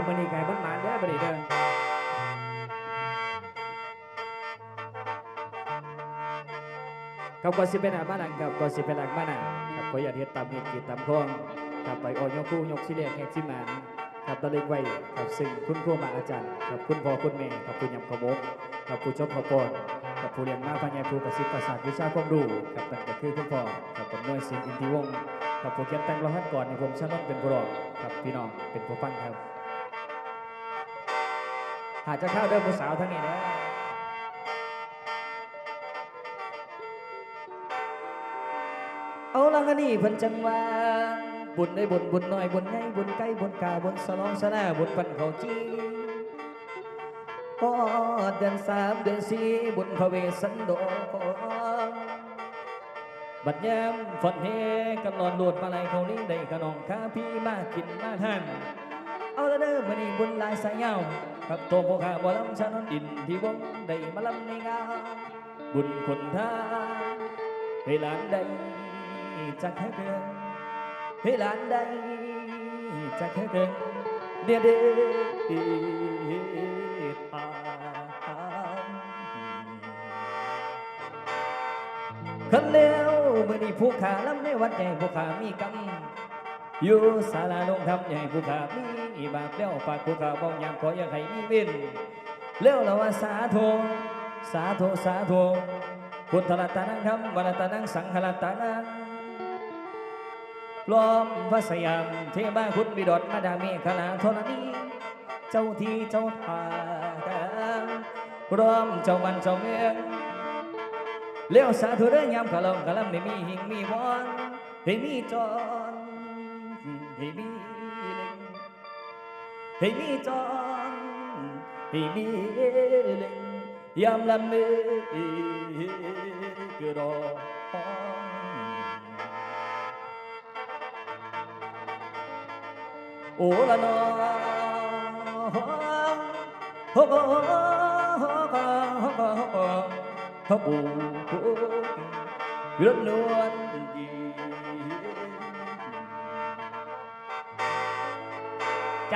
พมื้อนี้ไก่บ้านหมานเด้อบัดนี้เด้อครับก่อนสิเป็นอาบ้านหลังครับก่อนสิเป็นหลังบ้านหนังครับขออย่าตเฮ็ดตามเหตุกีดตามคองครับไปออยกคู่ยกสิเลียกแหกสิมานครับตะล็กไว้ครับซึ่งคุณครูมาอาจารย์ครับคุณพ่อคุณแม่ครับผู้ยำขมกครับผู้ชมขอพรครับผู้เรียนมาพญายผู้ประสิทธิ์ประสาทวิชาความรู้ครับนั่นก็คือคุณพ่อครับผมน้อยสิงอินทิวงศ์กับผู้เขียนแต่งรหัสก่อนในผมชาลอนเป็นผู้ร้องครับพี่น้องเป็นผู้ฟังครับ หาจะเข้าเดิมผู้สาวทั้งนี้นะเอาละกันนี่เพิ่นจังว่าบุญได้บุญบุญน้อยบุญใหญ่บุญไกลบุญกาบุญสลองสนาบุญปันเขาจีพอเดือนสามเดือนสี่บุญพระเวสสันโดษบัดยามฝนเฮกันนอนโดดมาไหลเขานี้ได้ขนองข้าพี่มากินมาท่านเอาละเด้อมื้อนี้บุญหลายสายยาว กับตัวพ่อข้าบ่ลำชานนดินที่วงได้มาลำในงานบุญคนทาให้หลานได้จักให้เกินให้หลานได้จักให้เกินเดียวเด้อทาคันแล้วเมื้อนี้ผู้ขาลำในวัดใหญ่ผู้ขามีกำ อยู่ศาลาลงทำใหญ่ผู้ขามีบาปเลี้ยวปากผู้ขาบ้องยามขออย่าให้มีว้นเลี้ยวละว่าสาธุสาธุสาธุพุทธรัตนังธรรมวรัตนังสังฆรัตนังล้อมพระสยามเทบาคุณบิดอดมาดาเมฆลาธรณีเจ้าที่เจ้าทางร้อมเจ้ามันเจ้าเมืองเลี้ยวสาธุเด้อยามกะลองกะลำไม่มีหิงมีวอนให้มีจอ ให้มีเล็งให้มีจอนให้มีเล็งยามลำเลือกระดอโอ้ละนอฮกฮกฮกปูรถนวลดีเ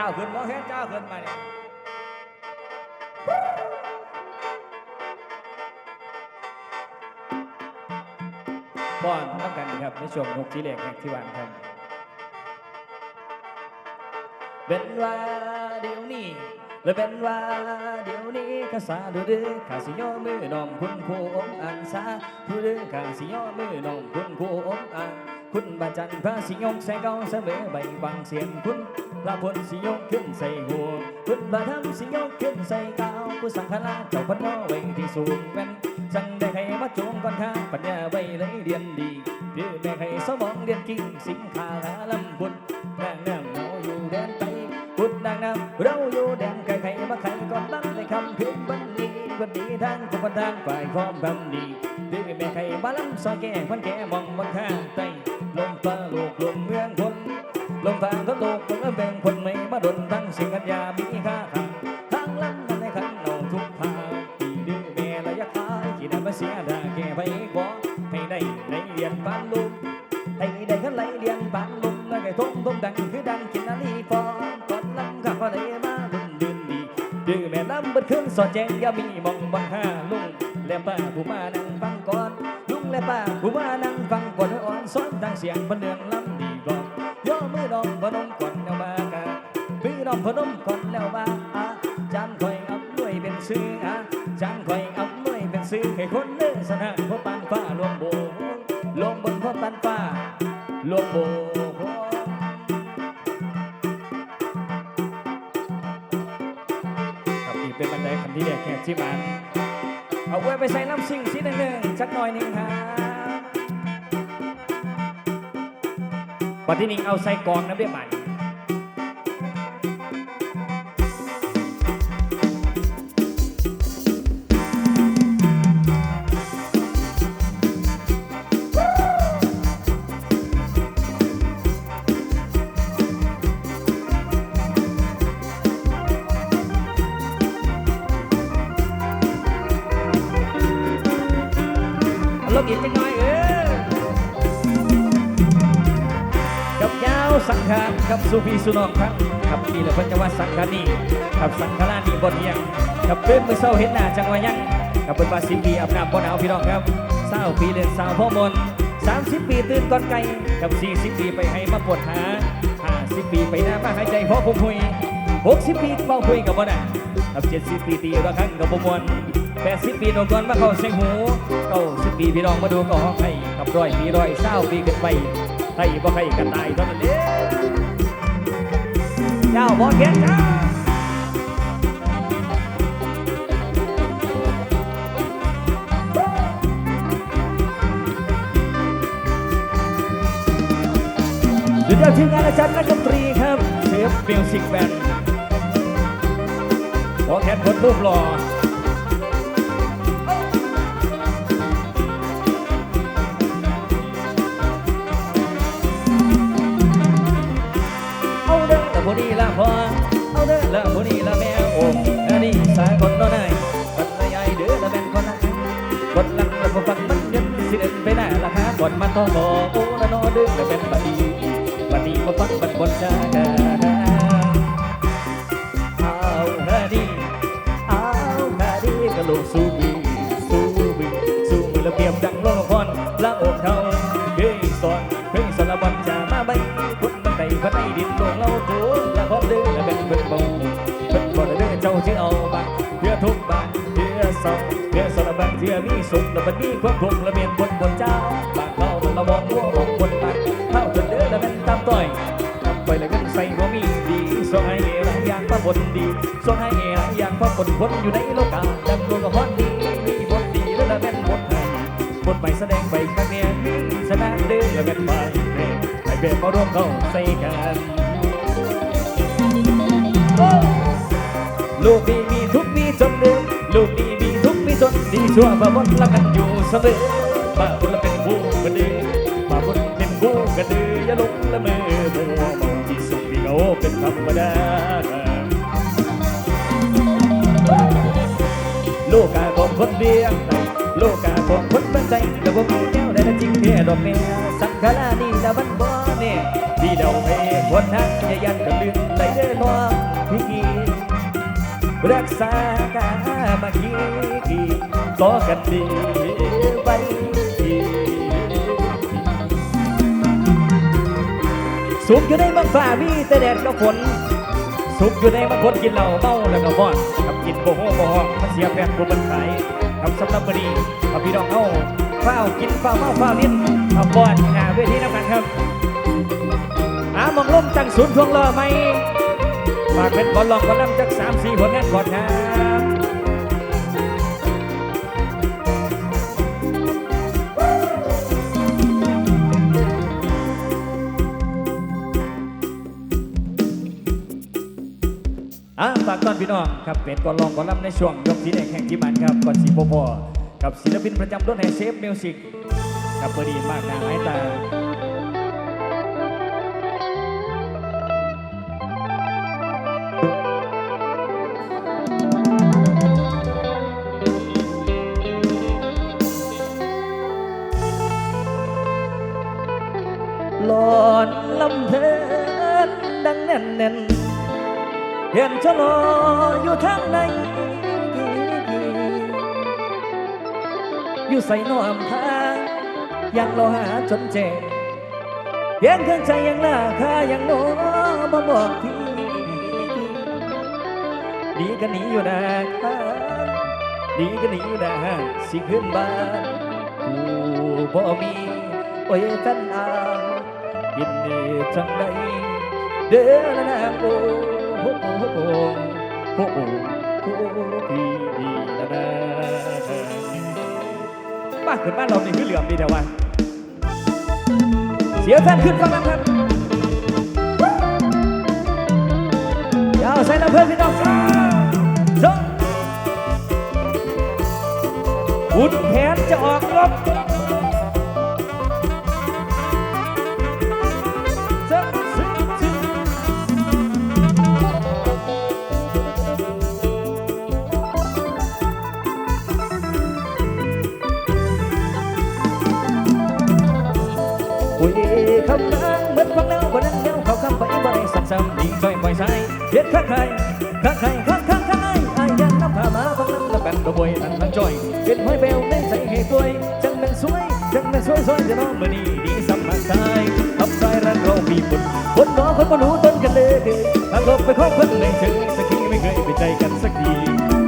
จ้าขึ้นบ่เฮ็ดเจ้าขึ้นมาเนี่ยป้อนน้ำกันครับในช่วงนกจีเล็กแห่งที่วันครับเป็นว่าเดี๋ยวนี้และเป็นว่าเดี๋ยวนี้ข้าสาดูดื้อข้าสิย่อมือน้องคุณครูองค์อันสาดูดื้อข้าสิย่อมือน้องคุณครูองค์อันคุณบาจันพระสิยงใส่เกาเสมอใบบังเสียงคุณ พระพลสิยกขึ้นใส่หัวคุณพระธรรมสิยกขึ้นใส่กาวผู้สังฆราชเจ้าพันนอไว้ที่สูงเป็นจังได้ให้มาจงก่อนข้าปัญญาไว้เลยเรียนดีหรือแม่ให้สมองเรียนกิ่งสิงขาหาลำคุณนางน้ำเราอยู่แดนไกลคุณนางน้ำเราอยู่แดนไกลใครมาใครก่อนนั้นในคำคืนวันนี้วันดีทางทุกทางฝ่ายความคำดีหรือแม่ใครมาลำซอยแก่พันแก่มองบนข้างใต้ลมฟ้าโลกลมเมืองคน ลมฟ้าก็โลกคนละแบ่งคนไม่มาดนทั้งสิ่งกัญญามีค่าขังทางลำนั้นในขันเอาทุกทางที่ดื้อแม่ระยะขายที่นำมาเสียดาแก่ไปกว่าให้ได้ในเรียนปานลุมให้ได้ขันไหลเรียนปานลุมแล้วก็ทงทงดังคือดังกินนาลีฟอนก่อนลำข้าก็ได้มาดุนดินดีดื้อแม่ลำบิดขึ้นสอดแจงยามีมองบังค่าลุงและป้าผู้มานั่งฟังก่อนลุงและป้าผู้มานั่งฟังก่อนอ่อนซ้อนทางเสียงบนเดืองลำ ดีก่อนย่อมือน้องพนมก่อนแล้วมากะมือน้องพนมก่อนแล้วมาอาจานคอยอำนวยเป็นซื้ออาจานคอยอำนวยเป็นซื้อให้คนเนื้อสนานพบปันฟ้าลวงโบลงบนพบปันฟ้าลวงโบครับนี่เป็นบันไดคันที่เด็กแขกที่มันเอาไว้ไปใส่น้ำซิ่งสีหนึ่งๆสักหน่อยหนึ่งครั บวันที่นี่เอาใส่กองน้ำเบี้ยใหม่เอาลงอีกจังหน่อยเออกับย สุพีสุนองครับครับนี่แหละพิ่นจะว่าสังขารนี่ครับสังขารนี่บ่เที่ยงครับเพิ่นมือเช้าเห็นหน้าจังว่ายังครับเพิ่นว่า10ปีอาบน้ำบ่หนาวพี่น้องครับ20ปีเล่นสาวพ่อมน30ปีตื่นก่อนไก่กับ40ปีไปให้มาปวดหา50ปีไปหน้ามาหายใจเพราะผมหุย60ปีเฝ้าคุยกับบ่ได้ครับ70ปีตีระฆังกับบ่มวน80ปีนกกรมาเข้าใส่หู90ปีพี่น้องมาดูก็ห้องให้กับร้อยปีร้อยเศร้าปีขึ้นไปใครบ่ใครกันตายเท่านั้นเด้ เจ้าบ่เข็นเจ้าสุดยวทีมงานอาจารย์นักดนตรีครับเชฟมิวสิกแบนด์บอแขนคนรูปหล่อ สายคนน้อยนายคนละใหญ่เด้อละแม่นคนละคนหลังละพอฟังมันยันสิเดินไปหน้าละครับก่อนมาต่อต่อโอ้ละนอเด้อละเป็นบัดดีบัดดีมาฟังบัดบนชาดาเอาคดีเอาคดีกะโหลกสู้บีสู้บีสู้มือละเปียบดังร้องพรละอกเขาเฮ้ยสอนเฮ้ยสอนละบอลจะมาใบพุทธบันไดพันไดดินลงเล่าตั สองเพื่อสารบันเพื่อมีสุขละบัดมีความทุกข์ละเมียนบนบนเจ้าบางเขามันละมองหัวมองบนตักเข้าจนเด้อละเป็นตามต่อยทำไปเลยกันใส่บ่มีดีส่งให้หลายอย่างพระบนดีส่งให้หลายอย่างพระบนคนอยู่ในโลกาดำดวงกับพรดีมีบทดีแล้วละแม่นบทให้บทใหม่แสดงไปครั้งเนี้ยชนะเด้อละแม่นไปเด้ไปเบบมาร่วมเข้าใส่กันลูกดีมีทุกมีจนเด้อลูกดี ชั่วมาบนละกันอยู่เสมอมาบนละเป็นผู้กันด้อมาบนเป็นผู้กันด้ออย่าลงละเมอมัวมองที่สุขที่เขาเป็นธรรมดาโลกาของคนเดียงใจโลกาของคนบันใจแต่ว่ามีแนวได้จริงแค่ดอกแม่สังขารนี่ละมันบ่แน่ที่เดาให้คนหักย่ายันกันลืมไหลเด้อน้องพี่กี รักษากามาคีกีต่อกันดีไปสุขอยู่ในบังฟ้ามีแต่แดดกับฝนสุขอยู่ในบางคนกินเหล้าเมาแล้วก็ฟ้อนกับกินโบโฮโบฮอมันเสียแฟนกูมันขายทำสำหรับบดีกับพี่น้องเอาเฝ้าวกินเฝ้าวเมาเฝ้าวลิ้นเอาฟ้อนหาเวทีน้ำกันครับหามองล้มจังศูนย์ทวงล้อไหม ฝากเป็นบอลลองบอลลำจักสามสี่ผลงานก่อนครับอะฝากต้อนพี่น้องครับเป็นก่อนลองก่อนลำในช่วงยกสีแดงแข่งที่มันครับก่อนสีโพอกับศิลปินประจำรถแห่เซฟมิวสิกครับพอดีมากนาหายตา ลำเพลินดังแน่นแน่นเห็นชะลออยู่ทางในอยู่ใส่นอมทางยังรอหาจนแจ้งเพียงเครื่องใจยังล่าคายังโนมาบอกทีดีก็หนีอยู่นะดีก็หนีอยู่นะสิขึ้นบ้านกูบ่มีโอ้ยแฟนอา ยินดีจังใดเด้อละนางโอ้โหโอ้โหโอ้โหโอ้โหโอ้โหดีดีละนางบ้านขึ้นบ้านเรานี่คือเหลื่อมดีแต่ว่าเสียแฟนขึ้นฟังกันครับยาวใส่ละเพื่อนพี่น้องจ้าจ้าขุนแผนจะออกรบ คุยคำนางเหมือนฟังแล้ววันนั้นเดียวไปเฮ็ดข้างใครข้างใครข้างข้างข้างไอ้ไอ้ยันน้ำพามาฟังน้ำละแบนกระบวยนั่นมันจ่อยเป็นห้อยเบลในใจให้ป่วยจังเป็นสวยจังเป็นสวยสวยจะน้องมือนี้ดีสัมผัสใจทำใจรักเรามีบุญคนน้องคนมารู้ต้นกันเลยทางลบไปขอคนในเธอสักทีไม่เคยไปใจกันสักที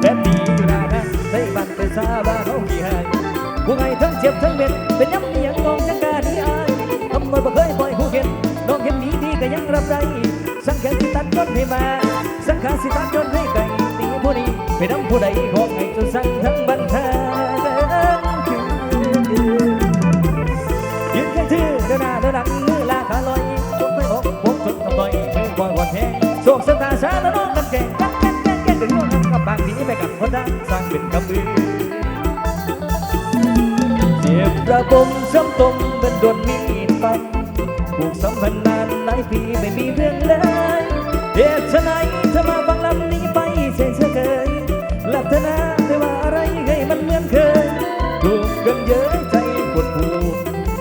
แบบดีอยู่นานนะได้บันเป็นซาบ้าเขากี่หายผู้ไงทั้งเจ็บทั้งเบ็ดเป็นย้ำ ยังรับได้สังขารสิตัดจนให้มา สังขารสิตัดจนให้ไกลตีผู้นี้ไปน้ำผู้ใดของให้จนสั่งทั้งบันเทิงยืนแค่ชื่อเดินหน้าเดินหลังมือลาขาลอยจนไม่อกผมจนทำลอยมือบอยวันแทงโศกสตาสาตะน้องกันแก่กันแก่แก่แก่ถึงโน่นกับบางทีไปกับคนดังสร้างเป็นกำมือเจ็บระบมช้ำตมเป็นดวนมีดฟันผูกสัมพันธ์นา ลายปีไม่มีเรื่องเลยเหตุไฉนเธอมาฟังลำนี้ไปเสียเธอเคยหลับเธอนะเธอว่าอะไรให้มันเหมือนเคยถูกกันเยอะใจปวดหู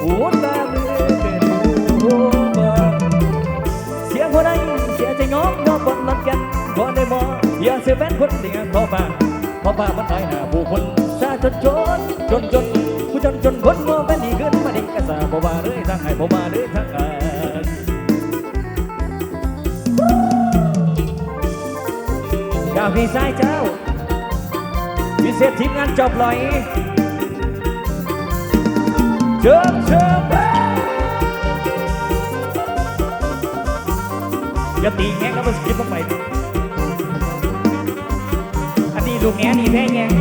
หัวตาเมื่อเกิดหูบอกเสียงคนใดเสียใจง้องง้อบนนัดกันบ่ได้มองอย่าเสียแฟนคนเดียวขอป่าขอป่ามันตายหน้าผู้คนซาจนจนจนจนผู้จนจนคนมองเป็นดีขึ้นมาดีกระสาบ่ว่าเลยทางให้บ่ว่าเลยทางการ กาพี่สายเจ้าพิเศษทีมงานจอบลอยเชิญเชิญอย่าตีแงงแล้วมันสกิปลงไปอันนี้ลูกแง่นี่แพ้แงง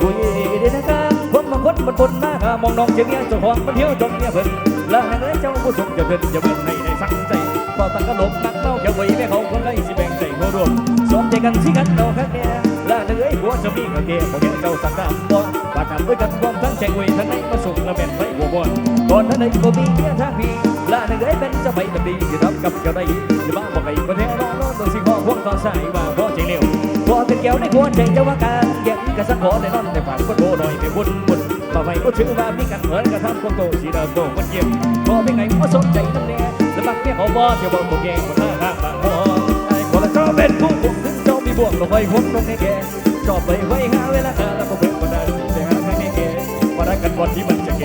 ดูดีๆนะครับคนบางคนมันบนมากมองน้องเจ้าเมียจ้าของมันเที่ยวจนเมียเพิ่นแล้วนั่นเอ้ยเจ้าผู้สมจะเพิ่นจะเพิ่นให้ได้สั่งใจพอตั้งขนมนักเล่าจะไว้แม่เขาคนไรสิแบ่งใจหัวรวมสมใจกันสิกันเราครับเนี่ยแล้วนั่นเอ้ยหัวจะมีกระเกะพอเดียวเจ้าสังตามบ่ปากกันด้วยกันความทั้งใจไว้ทั้งในมาส่งละแม่นไปหัวบอนก่อนท่านใดก็มีเมียทางพี่ลาหนึ่งเอ้ยเป็นจะไปแบบดีที่รับกับเจ้าได้จะบ้าบอกไอ้ประเทศร้อนรอนตัวสิขอพวกต่อสายว่าพอใจเร็วพอเป็นแก้วในหัวใจเจ้าว่าการยังกระสังขอในนอนในฝันก็โตหน่อยไปบุญบุญมาไปก็ชื่อว่ามีกันเหมือนกระทำคนโตสีดำโตมันเยี่ยมพอเป็นไงก็สนใจนั่นแน่สมัครเมียเขาบ่เที่ยวบอกตัวแกคนหน้าข้างบ เป็นผู้บุกถึงเจ้ามีบ่วงลงไปหุ่นลงในแกชอบไปไว้หาเวลาแล้วก็เพิ่งมาได้แต่หาใครในแกมาได้กันบอลที่มันจะแก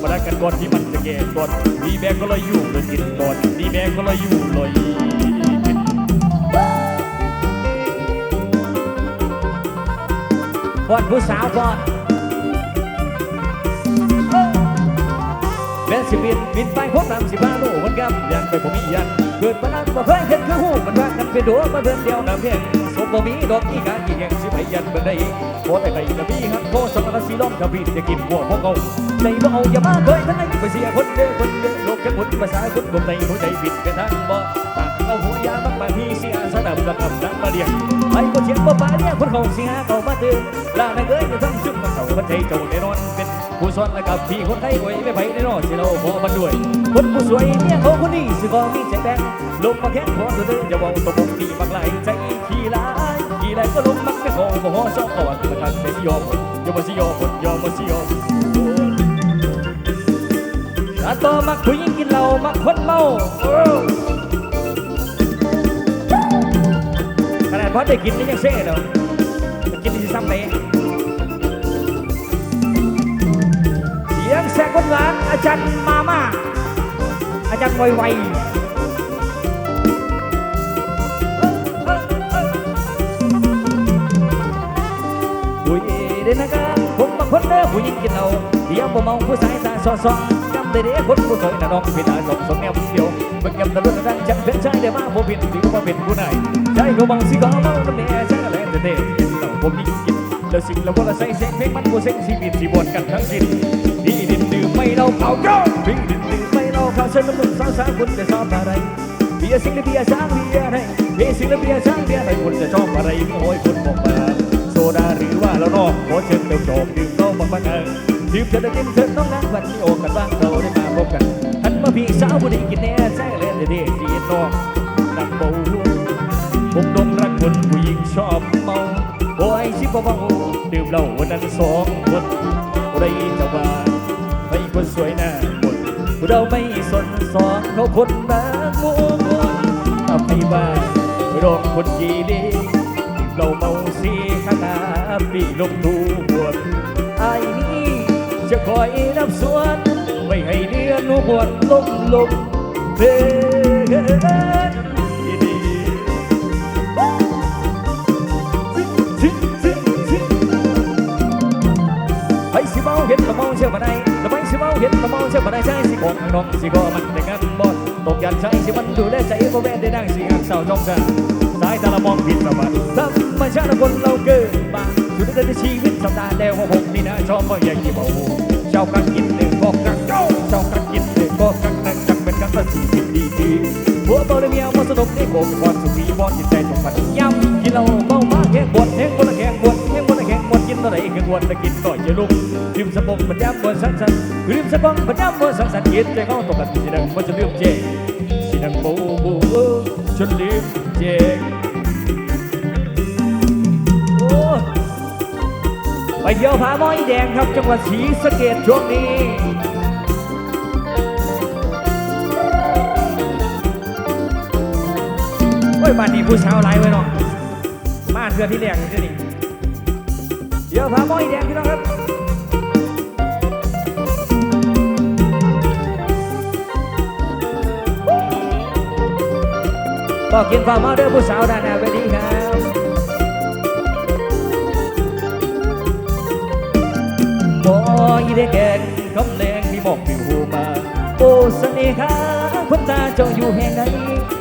มาได้กันก่อนที่มันจะเก็บก่อนดีแบงก็เลยอยู่เลยกินก่อนดีแบงก็เลยอยู่เลยกินก่อนผู้สาวก่อนแม่สิบินบินไปพบนำสิบ้าโลมันกำยันไปผมมียันเกิดมานั้นบ่เคยเห็นคือหูมันว่ากัน เป็นดัวมาเดินเดียวน้ำเพียงสมบ่มีดอกอีกการกี่แห่งสิไปยันเบิ่งไดโคแต่ไก่กะบี่ฮักโคสมรสีล้อมกะบี่จะกินหัวพวกเขาใจบ่เอาอย่ามาเคยทั้งนั้นไปเสียคนเด้อคนเด้อโลกแค่คนภาษาคนกลมในหัวใจบิดเป็นทางบ่ปากเอาหัวยามักมาที่เสียสนับระกำนักมาเรียกไปก็เชียงบ่ปาเรียกคนเขาเสียเขามาเตือนลาในเอ้ยจะทั้งซึ่งมันเขามันใจเจ้าแน่นอนเป็น ผู้สอนและกับพี่คนไทยไว้ไม่ไปแน่นอสิเราพอมันด้วยคนผู้สวยเนี่ยเขาคนนี้สิบ่มีใจแบงลงมาแค่ขอเธอเด้ออย่าบอกตบตีบักไหลใจขี้ลายขี้ลายก็ลงมักไม่ขอบ่ฮอชอบก่อนคือมันเสียยอมยอมสิยอมยอมสิยอมถ้าต่อมักผู้หญิงกินเหล้ามักคนเมาอ้ขนาดพอได้กินนี่ยังเซ่เนาะกินที่ซ้ำไปเงแสกคนหวานอาจารย์มาม่า อาจารย์ไวไวผู้หญิงเด่นนะครับ ผมบางคนเด้อผู้หญิงกินเหล้าเดี๋ยวบ่เมาผู้ชายตาซอซองจำได้เด้คนผู้สวยน่ะน้องพี่ตาสมสมแนวเดียวเบิ่งยำตะลุกดังจังเป็นชายเด้อมาบ่เป็นสิว่าเป็นผู้ใดใจก็บังสิก็เมาน้ำแน่ใจก็แลนเด้กินเหล้าผมนี่กินแล้วสิ่งแล้วบ่ละใส่เสียงเพลงมันบ่เซ็งชีวิตสิบ่นกันทั้งสิ้น เราเผาโจ้ดิ้งดินดื่มไม่เราเข้าเส้นน้ำมันสาวสาวคุณจะชอบอะไรเบียร์สิงและเบียร์ช้างเบียร์อะไรเบียร์สิงและเบียร์ช้างเบียร์อะไรคุณจะชอบอะไรโอ้ยคุณบอกมาโซดาหรือว่าแล้วนอกขอเชิญเติมโจมดื่มต้องบังบังเอิญดื่มเธอได้กินเธอน้องนักวันนี้โอกาสบ้างเราได้มาพบกันหันมาพี่สาวบุรีกินแน่แซ่เล่นเด็ดจีนน้องนักเบาผมดงรักคนผู้หญิงชอบเมาโอ้ยชิบเบาดื่มเหล้าวันนั้นสองคนไรจะว่า คนสวยหน้าหมดเราไม่สนสองเขาคนบางมุมไปบ้านโรงคนดีดีเราเมาสีข้างหน้าปีลงดูบวชไอ้นี่จะคอยนับส่วนไม่ให้เนื้อหนูบวชลงลงเดินดีไอ้สิเมาเห็นละเมาเชื่อมาได้ละไม่ สิเมาเห็นละเมาเชื่อมาได้ใช่สิของน้องสิก็มันแต่งานบอดตกยันใช้สิมันดูแลใจบ่แม่ได้นั่งสิหักสาวจองซาสายตาละมองผิดละบัดธรรมชาติคนเราเกิดมาสุดท้ายกันในชีวิตสัปดาห์แล้วว่าผมนี่นะชอบบ่อยากกี่เมาเจ้ากักกินหนึ่งก็กักเจ้าเจ้ากักกินหนึ่งก็กักนั่งจังเป็นกักละสี่สิบดีดีหัวเบาเลยเมียมาสนุกในโกงก่อนสุขีบอลจิตใจตกปันย้ำกินเหล้าเมามาแข่งบวชแข่งคนละแข่งบวชแข่งคนละแข่งบวช กินอะไรแข่งบวชตะกินต่อยจะลุกริมสะบงปัญญาบนสันสันริมสะบงปัญญาบนสันสันเย็นใจเขาตกกันสิดังมันจะเลืมเจสิดังโบโบจนลืมเจโอ้ไปเที่ยวผาม้อยแดงครับจังหวัดศรีสะเกดช่วงนี้โอ้ยบ้านนี้ผู้สาวหลายไว้เนาะมานเทือที่แรกนี่ นี่เดี๋ยวผาม้อยแดงพี่น้องครับบอกกินความาเด้อผู้สาวด้านหน้าเวทีครับบอยได้แก่งคำแรงที่บอกผิวมาโอ้เสน่หาคนตาเจ้าอยู่แห่งไหน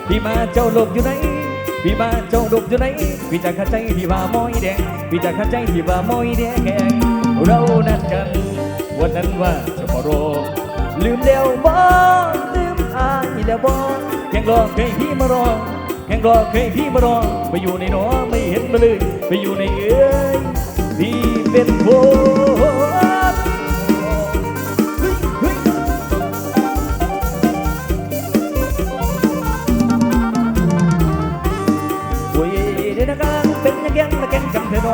พี่มาเจ้าหลบอยู่ไหน พี่มาเจ้าหลบอยู่ไหนพี่จะเข้าใจที่ว่ามอยแดงพี่จะเข้าใจที่ว่ามอยแดงเรานัดกัน วันนั้นว่าจะมารอลืมแล้วบ่ลืมอายแล้วบ่ยังรอเคยพี่มารอยังรอเคยพี่มารอไปอยู่ในหนอไม่เห็นมาเลย ไปอยู่ในเอ้ยพี่เป็นคน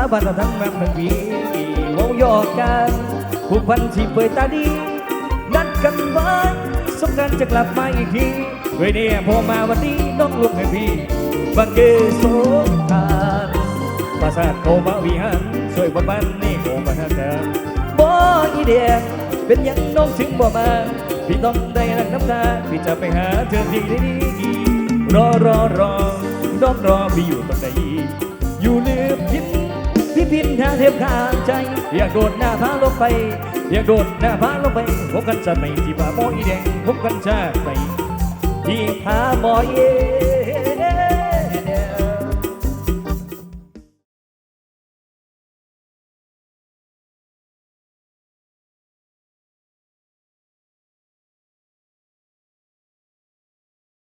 านั่นเลื่อนเจียวผู้ยังพอนจังเนี่ยสาบานแต่ยังพอติดตาพวกเห็นหนูอับค่ายังหน้าจนละทั้งแม่เป็นผีมองย่องมันหอมแต่แดงเขาบันเดินเรานัดกันสาบานเราทั้งแม่ทั้งปีเมาหยอกกันผูกพันที่เปิดตาดี นัดกันไว้สงการจะกลับมาอีกทีเว้ยเนี่ยพอมาวันนี้น้องลุกให้พี่บังเกโสการปราสาทโคมาวิหารช่วยบนบ้านนี่โคมาทักเดิมบ่อีเดียเป็นยังน้องถึงบ่มาพี่ต้องได้รักน้ำตาพี่จะไปหาเธอที่ดีรอรอรอน้องรอพี่อยู่ตรงไหนอยู่ลืมพิน พี่พินทางเทพข้างใจ อยากโดดหน้าพาลงไป อยากโดดหน้าพาลงไปพบกันชาติใหม่ที่ป่าหมออีแดงพบกันชาติใหม่ที่หาหมอเอ